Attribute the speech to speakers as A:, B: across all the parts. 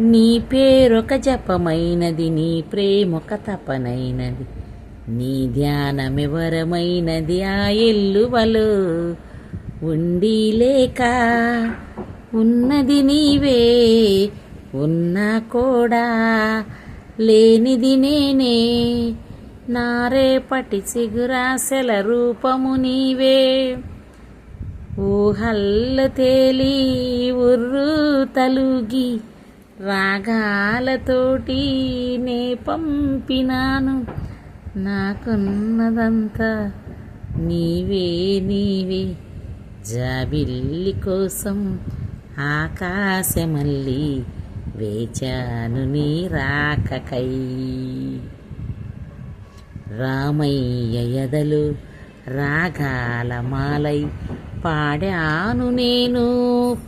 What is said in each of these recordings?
A: నీ పేరొక జపమైనది నీ ప్రేమొక తపనైనది. నీ ధ్యానమివరమైనది ఆ ఎల్లువలు ఉండి లేక ఉన్నది నీవే ఉన్నా కూడా లేనిది నేనే. నారేపటి సిగురాశల రూపము నీవే. ఊహల్ల తేలి ఉర్రు తలుగి రాగాలతోటి నే పంపినాను. నాకున్నదంతా నీవే నీవే. జాబిల్లి కోసం ఆకాశమల్లి వేచాను నీ రాకకై. రామయ్య ఎదలు రాగాల మాలై పాడాను నేను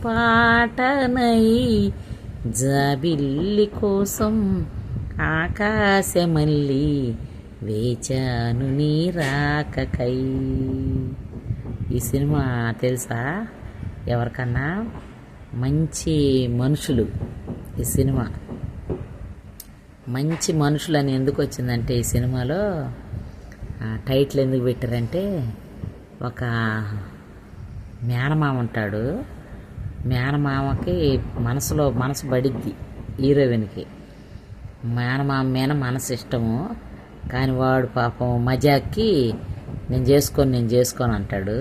A: పాటనై. జాబిల్లి కోసం ఆకాశమల్లి వేచాను నీ రాకకై. ఈ సినిమా తెలుసా? ఎవరికన్నా? మంచి మనుషులు ఈ సినిమా. మంచి మనుషులని ఎందుకు వచ్చిందంటే ఈ సినిమాలో టైటిల్ ఎందుకు పెట్టారంటే ఒక మేనమామ ఉంటాడు. మేనమామకి మనసులో మనసు పడిద్ది హీరోయిన్కి మేనమామ మీద మనసు ఇష్టము కానీ వాడు పాపం మజాక్కి నేను చేసుకొని నేను చేసుకొని అంటాడు.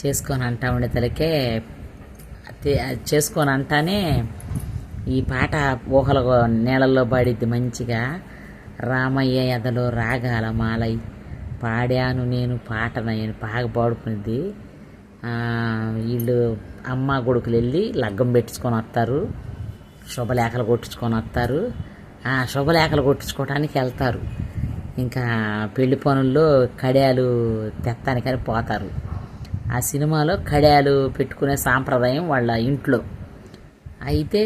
A: చేసుకొని అంటా ఉండేతలకే అది చేసుకొని అంటానే ఈ పాట ఊహల నీళ్ళల్లో పాడిద్ది మంచిగా. రామయ్య ఎదలో రాగాల మాలై పాడాను నేను పాట నేను బాగా పాడుకునేది వీళ్ళు అమ్మ కొడుకులు వెళ్ళి లగ్గం పెట్టించుకొని వస్తారు. శుభలేఖలు కొట్టించుకొని వస్తారు. ఆ శుభలేఖలు కొట్టించుకోవడానికి వెళ్తారు. ఇంకా పెళ్ళి పనుల్లో కడియాలు తెత్తానికని పోతారు. ఆ సినిమాలో కడియాలు పెట్టుకునే సాంప్రదాయం వాళ్ళ ఇంట్లో. అయితే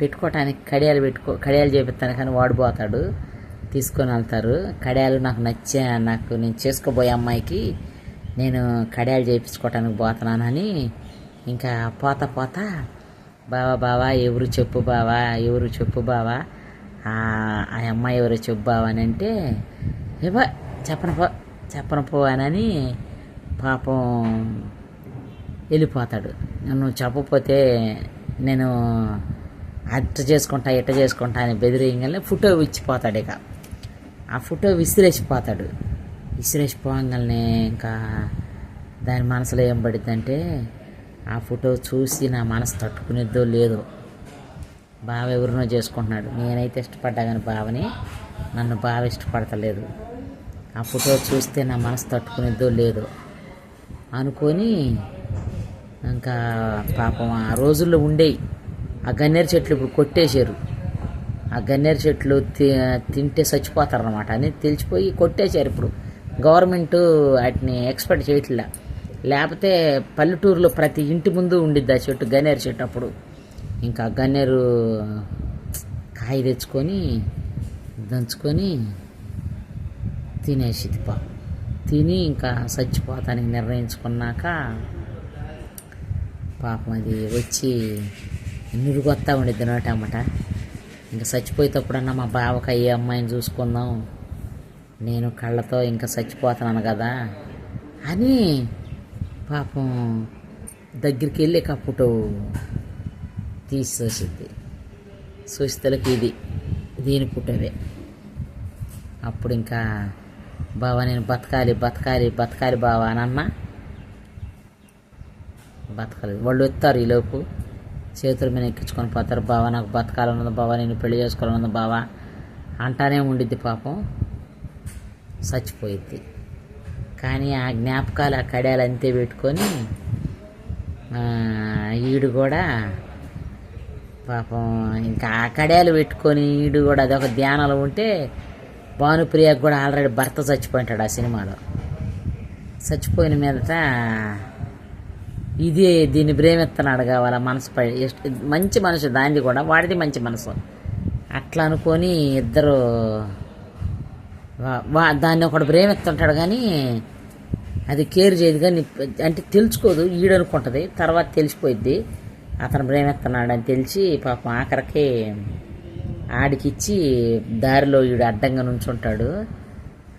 A: పెట్టుకోవటానికి కడియాలు పెట్టుకో కడియాలు చేపిస్తానికని వాడిపోతాడు తీసుకొని వెళ్తారు. కడియాలు నాకు నచ్చా నాకు నేను చేసుకోబోయే అమ్మాయికి నేను కడియాలు చేయించుకోవటానికి పోతున్నానని ఇంకా పోత పోతా బావా బావా ఎవరు చెప్పు బావా ఎవరు చెప్పు బావా ఆ అమ్మాయి ఎవరు చెప్పు బావా అని అంటే ఇవ్వ చెప్పను పో చెప్పను పో అని పాపం వెళ్ళిపోతాడు. నువ్వు చెప్పపోతే నేను అట్ట చేసుకుంటా ఇట్ట చేసుకుంటా అని బెదిరియగానే ఫోటో ఇచ్చిపోతాడు ఇక. ఆ ఫోటో విసిరేసిపోతాడు. విసిరేసిపోగానే ఇంకా దాని మనసులో ఏం పడిద్దంటే ఆ ఫోటో చూసి నా మనసు తట్టుకునేదో లేదో. బావ ఎవరినో చేసుకుంటున్నాడు. నేనైతే ఇష్టపడ్డా కానీ బావని నన్ను బావ ఇష్టపడతలేదు. ఆ ఫోటో చూస్తే నా మనసు తట్టుకునేదో లేదో అనుకొని ఇంకా పాపం ఆ రోజుల్లో ఉండేవి ఆ గన్నేరు చెట్లు ఇప్పుడు కొట్టేశారు. ఆ గన్నేరు చెట్లు తి తింటే చచ్చిపోతారు అనమాట అని తెలిసిపోయి కొట్టేశారు ఇప్పుడు. గవర్నమెంట్ వాటిని ఎక్స్పెక్ట్ చేయట్లే. లేకపోతే పల్లెటూరులో ప్రతి ఇంటి ముందు ఉండిద్ది ఆ చెట్టు గన్నేరు చెట్టు అప్పుడు. ఇంకా గన్నేరు కాయ తెచ్చుకొని దంచుకొని తినేసిద్ది పాపం. తిని ఇంకా చచ్చిపోతానికి నిర్ణయించుకున్నాక పాపం అది వచ్చి నురుగొత్తా ఉండిద్ది నోటమ్మట ఇంకా చచ్చిపోయేటప్పుడన్నా మా బావకి అయ్యే అమ్మాయిని చూసుకుందాం. నేను కళ్ళతో ఇంకా చచ్చిపోతున్నాను కదా అని పాపం దగ్గరికి వెళ్ళి కప్పుటో తీసి చూసిద్ది చూస్తలకి ఇది దీని పుట్టవే. అప్పుడు ఇంకా బావా నేను బతకాలి బతకాలి బతకాలి బావా అని బతకాలి వాళ్ళు వస్తారు ఈలోపు. చేతుల మీద ఎక్కించుకొని పోతారు. బావా నాకు బతకాలన్నది బావా నేను పెళ్ళి చేసుకోవాలన్నది బావా అంటానే ఉండిద్ది పాపం. చచ్చిపోయిద్ది. కానీ ఆ జ్ఞాపకాలు ఆ కడియాలు అంతే పెట్టుకొని ఈడు కూడా పాపం ఇంకా ఆ కడియాలు పెట్టుకొని ఈడు కూడా అదొక ధ్యానంలో ఉంటే భానుప్రియకు కూడా ఆల్రెడీ భర్త చచ్చిపోయింటాడు ఆ సినిమాలో. చచ్చిపోయిన మీదట ఇదే దీన్ని ప్రేమిస్తున్నాడు కావాలా మనసు మంచి మనసు దానిది కూడా వాడిది మంచి మనసు. అట్లా అనుకొని ఇద్దరు దాన్ని ఒకడు ప్రేమిస్తుంటాడు కానీ అది కేర్ చేయదు కానీ అంటే తెలుసుకోదు ఈడనుకుంటుంది తర్వాత తెలిసిపోయిద్ది. అతను ప్రేమిస్తున్నాడు అని తెలిసి పాపం ఆఖరికి ఆడికిచ్చి దారిలో వీడు అడ్డంగా నుంచుంటాడు.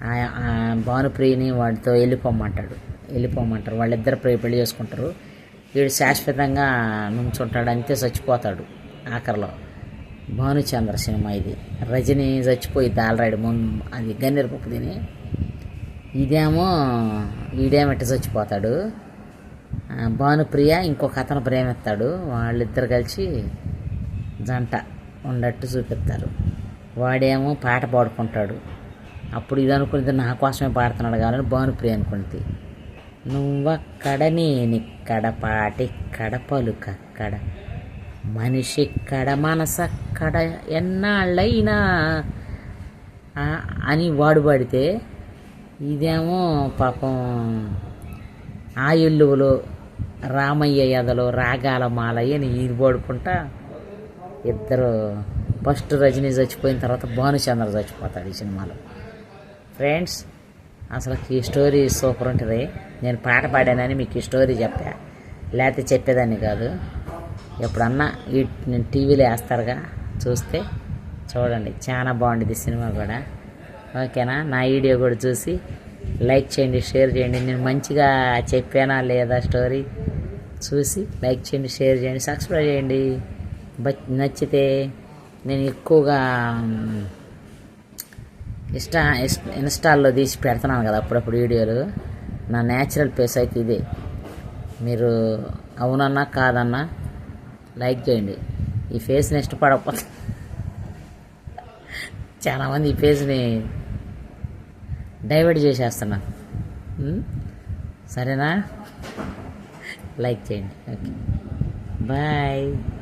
A: ఆ- భానుప్రియని వాడితో వెళ్ళిపోమంటాడు. వెళ్ళిపోమంటారు. వాళ్ళిద్దరు ప్రియ పెళ్ళి చేసుకుంటారు. వీడు శాశ్వతంగా నుంచుంటాడు అంతే చచ్చిపోతాడు ఆఖరిలో. భానుచంద్ర సినిమా ఇది. రజని చచ్చిపోయి ఆల్రెడీ ముందు అది గన్నేరు పప్పు తిని ఇదేమో ఈడేమట్టి చచ్చిపోతాడు? భానుప్రియ ఇంకొక అతను ప్రేమిస్తాడు. వాళ్ళిద్దరు కలిసి జంట ఉండట్టు చూపిస్తారు. వాడేమో పాట పాడుకుంటాడు. అప్పుడు ఇది అనుకునేది నా కోసమే పాడుతున్నాడు కావాలని భానుప్రియ అనుకుంది. నువ్వక్కడ నేనిక్కడ పాటిక్కడ పలుకక్కడ మనిషిక్కడ మనసక్కడ ఎన్నాళ్ళైనా. అని వాడు పడితే ఇదేమో పాపం ఆ రామయ్య ఎదలో రాగాల మాలయ్య అని ఇది పాడుకుంటా ఇద్దరు ఫస్ట్ రజనీ చచ్చిపోయిన తర్వాత భానుచంద్ర చచ్చిపోతాడు ఈ సినిమాలో. ఫ్రెండ్స్ అసలు ఈ స్టోరీ సూపర్ ఉంటుంది. నేను పాట పాడానని మీకు ఈ స్టోరీ చెప్పా. లేకపోతే చెప్పేదాన్ని కాదు. ఎప్పుడన్నా ఈ టీవీలో వేస్తారుగా చూస్తే చూడండి. చాలా బాగుంటుంది సినిమా కూడా. ఓకేనా? నా వీడియో కూడా చూసి లైక్ చేయండి షేర్ చేయండి. నేను మంచిగా చెప్పానా లేదా స్టోరీ చూసి లైక్ చేయండి షేర్ చేయండి సబ్స్క్రైబ్ చేయండి. నచ్చితే నేను ఎక్కువగా ఇన్స్టా ఇన్స్టాల్లో తీసి పెడుతున్నాను కదా అప్పుడప్పుడు వీడియోలు. నా న్యాచురల్ ప్లేస్ అయితే ఇదే. మీరు అవునన్నా కాదన్నా లైక్ చేయండి. ఈ ఫేస్ని ఇష్టపడకపోతే చాలామంది ఈ ఫేస్ని డైవర్ట్ చేసేస్తున్నారు. సరేనా? లైక్ చేయండి. ఓకే. బాయ్.